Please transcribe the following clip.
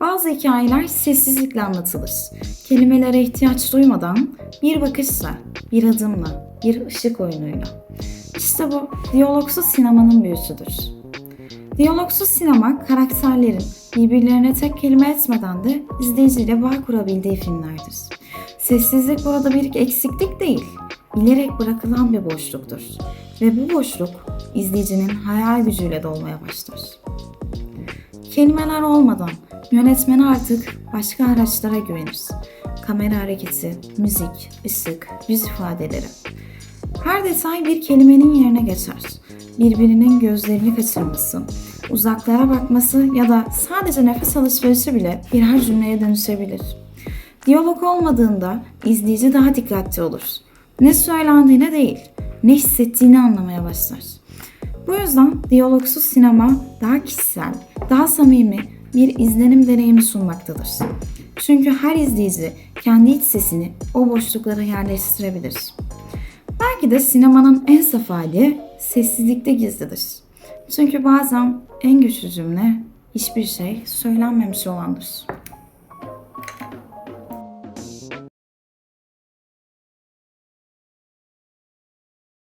Bazı hikayeler sessizlikle anlatılır. Kelimelere ihtiyaç duymadan bir bakışla, bir adımla, bir ışık oyunuyla. İşte bu diyalogsuz sinemanın büyüsüdür. Diyalogsuz sinema karakterlerin birbirlerine tek kelime etmeden de izleyiciyle bağ kurabildiği filmlerdir. Sessizlik burada bir eksiklik değil, bilerek bırakılan bir boşluktur. Ve bu boşluk izleyicinin hayal gücüyle dolmaya başlar. Kelimeler olmadan yönetmen artık başka araçlara güvenir. Kamera hareketi, müzik, ışık, yüz ifadeleri. Her detay bir kelimenin yerine geçer. Birbirinin gözlerini kaçırması, uzaklara bakması ya da sadece nefes alışverişi bile birer cümleye dönüşebilir. Diyalog olmadığında izleyici daha dikkatli olur. Ne söylendiğine değil, ne hissettiğini anlamaya başlar. Bu yüzden diyalogsuz sinema daha kişisel, daha samimi bir izlenim deneyimi sunmaktadır. Çünkü her izleyici kendi iç sesini o boşluklara yerleştirebilir. Belki de sinemanın en saf hali sessizlikte gizlidir. Çünkü bazen en güçlü cümle hiçbir şey söylenmemiş olandır.